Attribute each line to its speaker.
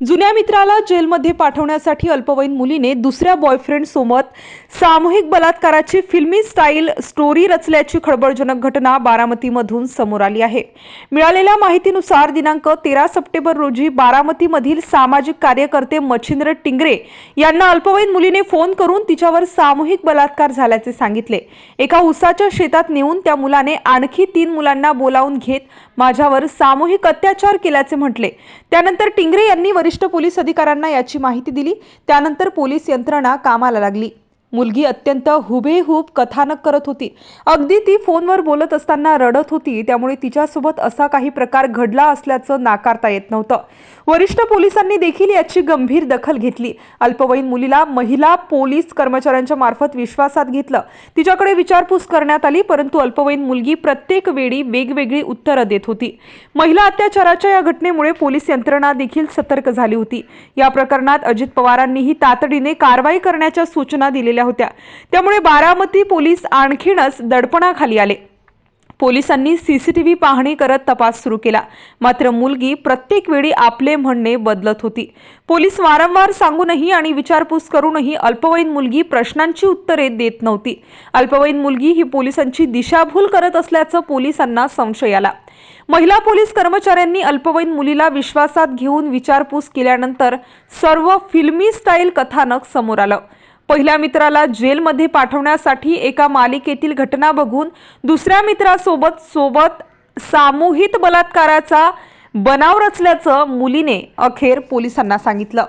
Speaker 1: जुन्या मित्राला जेलमध्ये पाठवण्यासाठी अल्पवयीन मुलीने दुसऱ्या बॉयफ्रेंड सोबत सामूहिक बलात्काराची फिल्मी स्टाईल स्टोरी रचल्याची खळबळजनक घटना बारामतीमधून समोर आली आहे. मिळालेल्या माहितीनुसार दिनांक तेरा सप्टेंबर रोजी बारामतीमधील सामाजिक कार्यकर्ते मच्छिंद्र टिंगरे यांना अल्पवयीन मुलीने फोन करून तिच्यावर सामूहिक बलात्कार झाल्याचे सांगितले. एका उसाच्या शेतात नेऊन त्या मुलाने आणखी तीन मुलांना बोलावून घेत माझ्यावर सामूहिक अत्याचार केल्याचे म्हटले. त्यानंतर टिंगरे यांनी वरिष्ठ पोलीस अधिकाऱ्यांना याची माहिती दिली. त्यानंतर पोलीस यंत्रणा कामाला लागली. मुलगी अत्यंत हुबेहूब कथानक करत होती. अगदी ती फोनवर बोलत असताना रडत होती त्यामुळे तिच्यासोबत असा काही प्रकार घडला असल्याचं नाकारता येत नव्हतं. वरिष्ठ पोलिसांनी देखील याची गंभीर दखल घेतली. अल्पवयीन मुलीला महिला पोलीस कर्मचाऱ्यांच्या मार्फत विश्वासात घेतलं. तिच्याकडे विचारपूस करण्यात आली परंतु अल्पवयीन मुलगी प्रत्येक वेळी वेगवेगळी उत्तरं देत होती. महिला अत्याचाराच्या या घटनेमुळे पोलीस यंत्रणा देखील सतर्क झाली होती. या प्रकरणात अजित पवारांनीही तातडीने कारवाई करण्याच्या सूचना दिलेल्या होत्या. त्यामुळे बारामती पोलीस आणखीनच दडपणाखाली आले. पोलिसांनी सीसीटीव्ही पाहणी करत तपास सुरू केला. मात्र मुलगी प्रत्येक वेळी आपले म्हणणे बदलत होती. पोलीस वारंवार सांगूनही आणि विचारपूस करूनही अल्पवयीन मुलगी प्रश्नांची उत्तरे देत नव्हती. अल्पवयीन मुलगी ही पोलिसांची दिशाभूल करत असल्याचं पोलिसांना संशय आला. महिला पोलीस कर्मचाऱ्यांनी अल्पवयीन मुलीला विश्वासात घेऊन विचारपूस केल्यानंतर सर्व फिल्मी स्टाईल कथानक समोर आलं. पहिल्या मित्राला जेलमध्ये पाठवण्यासाठी एका मालिकेतील घटना बघून दुसऱ्या मित्रासोबत सोबत सामूहिक बलात्काराचा बनाव रचल्याचं मुलीने अखेर पोलिसांना सांगितलं.